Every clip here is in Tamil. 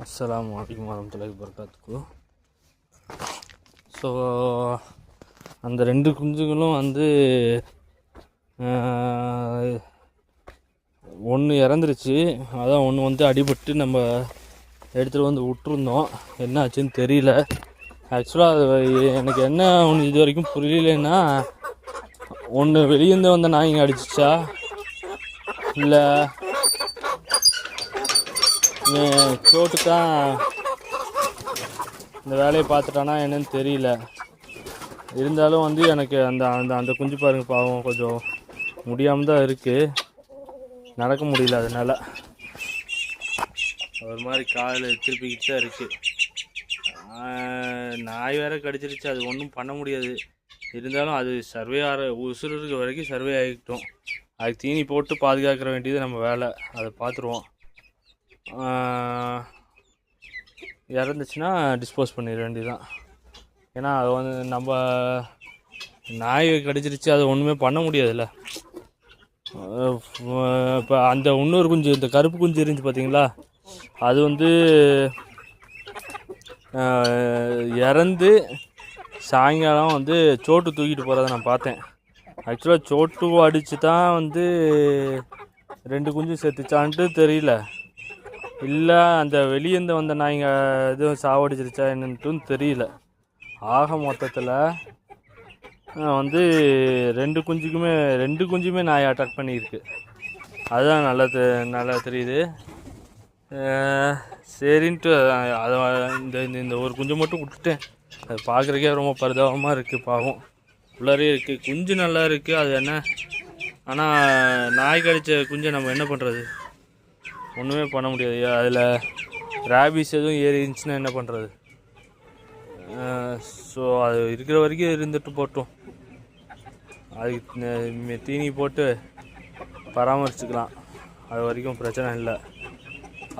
அஸ்லாம் அலைக்கும் வரமத்துல்லாஹி வபரகாத்துக்கு ஸோ அந்த ரெண்டு குஞ்சுகளும் வந்து ஒன்று இறந்துருச்சு. அதான் ஒன்று வந்து அடிபட்டு நம்ம எடுத்துகிட்டு வந்து விட்டுருந்தோம். என்ன ஆச்சுன்னு தெரியல. ஆக்சுவலாக அது எனக்கு என்ன ஒன்று இது வரைக்கும் புரியலன்னா ஒன்று வெளியேருந்து வந்த நாய்ங்க அடிச்சிச்சா? இல்லை. சோட்டு தான் இந்த வேலையை பார்த்துட்டானா என்னன்னு தெரியல. இருந்தாலும் வந்து எனக்கு அந்த அந்த அந்த குஞ்சு பாருங்க பாவம் கொஞ்சம் முடியாமல் தான் இருக்குது நடக்க முடியல அதனால். ஒரு மாதிரி கால் திருப்பிக்கிட்டு தான் இருக்குது நாய் வேற கடிச்சிருச்சு. அது ஒன்றும் பண்ண முடியாது. இருந்தாலும் அது சர்வே ஆகிற உசுறு இருக்க வரைக்கும் சர்வே ஆகிட்டோம். அதுக்கு தீனி போட்டு பாதுகாக்கிற வேண்டியது நம்ம வேலை. அதை பார்த்துருவோம். இறந்துச்சுன்னா டிஸ்போஸ் பண்ணிட வேண்டியதுதான். ஏன்னா அது வந்து நம்ம நாய் கடிச்சிருச்சு அது ஒன்றுமே பண்ண முடியாதுல்ல. இப்போ அந்த இன்னொரு குஞ்சு இந்த கருப்பு குஞ்சு இருந்துச்சு பார்த்தீங்களா அது வந்து இறந்து சாயங்காலம் வந்து சோட்டு தூக்கிட்டு போகிறத நான் பார்த்தேன். ஆக்சுவலாக சோட்டு அடித்து தான் வந்து ரெண்டு குஞ்சு செத்துச்சான்ட்டு தெரியல. இல்லை அந்த வெளியேந்து வந்த நாய்ங்க எதுவும் சாவடிச்சிருச்சா என்னன்ட்டும் தெரியல. ஆக மொத்தத்தில் வந்து ரெண்டு குஞ்சுக்குமே ரெண்டு குஞ்சுமே நாய் அட்டாக் பண்ணியிருக்கு. அதுதான் நல்லா தெ- நல்லா தெரியுது. சரின்ட்டு அதை இந்த இந்த- இந்த ஒரு குஞ்சு மட்டும் விட்டுட்டேன். அது பார்க்குறக்கே ரொம்ப பரிதாபமாக இருக்குது பாவம். உள்ளாரே இருக்குது குஞ்சு நல்லா இருக்குது அது என்ன? ஆனால் நாய் கடித்த குஞ்சை நம்ம என்ன பண்ணுறது ஒன்றுமே பண்ண முடியாது. அதில் ரேபிஸ் எதுவும் ஏறி இருந்துச்சுன்னா என்ன பண்ணுறது ஸோ அது இருக்கிற வரைக்கும் இருந்துட்டு போட்டோம். அதுக்கு தீனி போட்டு பராமரிச்சுக்கலாம். அது வரைக்கும் பிரச்சனை இல்லை.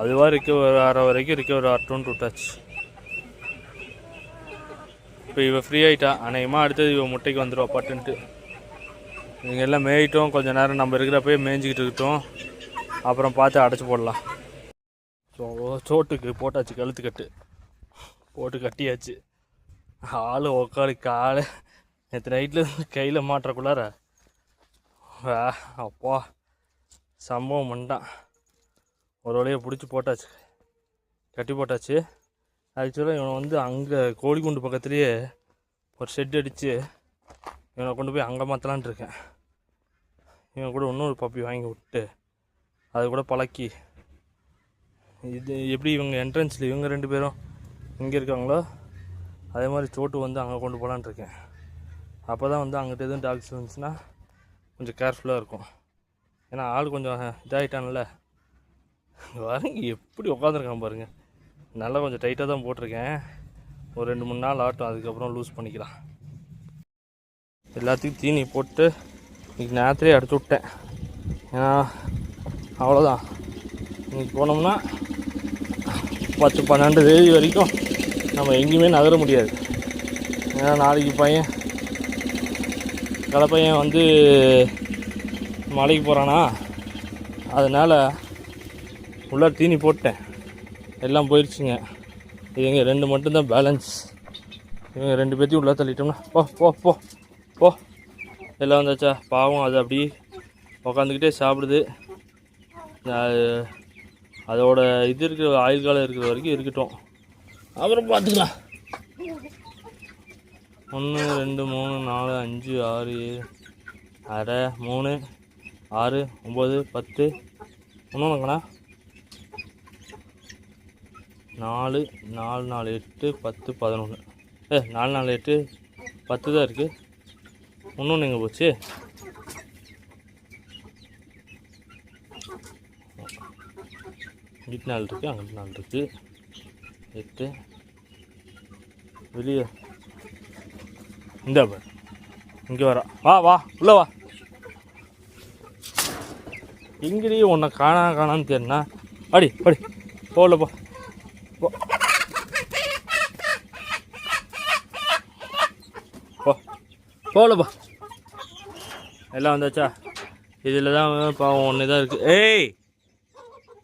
அதுவாக ரிக்கவர் ஆகிற வரைக்கும் ரிக்கவர் ஆகட்டும்னு விட்டாச்சு. இப்போ இவள் ஃப்ரீ ஆகிட்டா அநேகமாக அடுத்தது இவள் முட்டைக்கு வந்துடுவா பட்டுன்ட்டு நீங்கள் எல்லாம் மேயிட்டோம். கொஞ்சம் நேரம் நம்ம இருக்கிறப்பயே மேய்ஞ்சிக்கிட்டு இருக்கட்டும். அப்புறம் பார்த்து அடைச்சி போடலாம். ஸோ சோட்டுக்கு போட்டாச்சு கழுத்து கட்டு. போட்டு கட்டியாச்சு. ஆள் உக்காளி காலை. நேற்று நைட்டில் கையில் மாட்டுறக்குள்ளார ஆ, அப்பா. சம்பவம் பண்ணிட்டான். ஒரு வழியை பிடிச்சி போட்டாச்சு. கட்டி போட்டாச்சு. ஆக்சுவலாக இவனை வந்து அங்கே கோழிக்குண்டு பக்கத்துலேயே ஒரு ஷெட் அடித்து இவனை கொண்டு போய் அங்கே மாற்றலான்ட்டு இருக்கேன். இவன் கூட இன்னொரு பப்பி வாங்கி விட்டு அது கூட பழக்கி. இது எப்படி இவங்க என்ட்ரன்ஸில் இவங்க ரெண்டு பேரும் இங்கே இருக்காங்களோ அதே மாதிரி சோட்டு வந்து அங்கே கொண்டு போகலான்னு இருக்கேன். அப்போ தான் வந்து அங்கிட்ட எதுவும் டாக்ஸ் இருந்துச்சுன்னா கொஞ்சம் கேர்ஃபுல்லாக இருக்கும். ஏன்னா ஆள் கொஞ்சம் இதாகிட்டான்ல வரங்க எப்படி உட்காந்துருக்கான் பாருங்கள் நல்லா கொஞ்சம் டைட்டாக தான் போட்டிருக்கேன். ஒரு ரெண்டு மூணு நாள் ஆட்டும் அதுக்கப்புறம் லூஸ் பண்ணிக்கலாம். எல்லாத்துக்கும் தீனி போட்டு இன்றைக்கி நேரத்துலேயே அடிச்சு விட்டேன். ஏன்னா அவ்வளோதான் இன்னைக்கு போனோம்னா பத்து பன்னெண்டு தேதி வரைக்கும் நம்ம எங்கேயுமே நகர முடியாது. ஏன்னா நாளைக்கு பையன் கடை பையன் வந்து மலைக்கு போகிறானா அதனால் உள்ளே தீனி போட்டேன். எல்லாம் போயிடுச்சுங்க இவங்க ரெண்டு மட்டும்தான் பேலன்ஸ் இவங்க ரெண்டு பேர்த்தையும் உள்ளே தள்ளிட்டோம்னா போ போ போ போ. எல்லாம் வந்தாச்சா? பாவம் அது அப்படியே உக்காந்துக்கிட்டே சாப்பிடுது. அதோட இது இருக்கிற ஆயுள் காலம் இருக்கிற வரைக்கும் இருக்கட்டும். அப்புறம் பார்த்துக்கலாம். ஒன்று ரெண்டு மூணு நாலு அஞ்சு ஆறு ஏழு அரை மூணு ஆறு ஒம்பது பத்து ஒன்றுங்கண்ணா நாலு நாலு நாலு எட்டு பத்து பதினொன்று ஏ நாலு நாலு எட்டு பத்து தான் இருக்குது இன்னொன்று எங்கே போச்சு? இங்கிட்டு நாள் இருக்குது அங்கிட்டு நாள் இருக்குது எட்டு வெளியே. இந்த பாரு. இங்கே வரா. வா வா. உள்ளே வா. எங்கேயே உன்னை காணா காணான்னு தெரினா அடி அடி போகல போ. போ. எல்லாம் வந்தாச்சா? இதில் தான் பாவம் ஒன்று தான் இருக்குது ஏய்!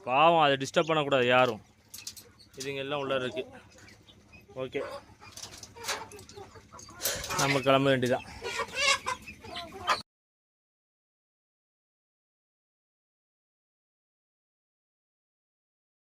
பாவம் அதை டிஸ்டர்ப் பண்ணக்கூடாது யாரும். இதுங்க எல்லாம் உள்ளே இருக்குது ஓகே நம்ம கிளம்ப வேண்டியதான்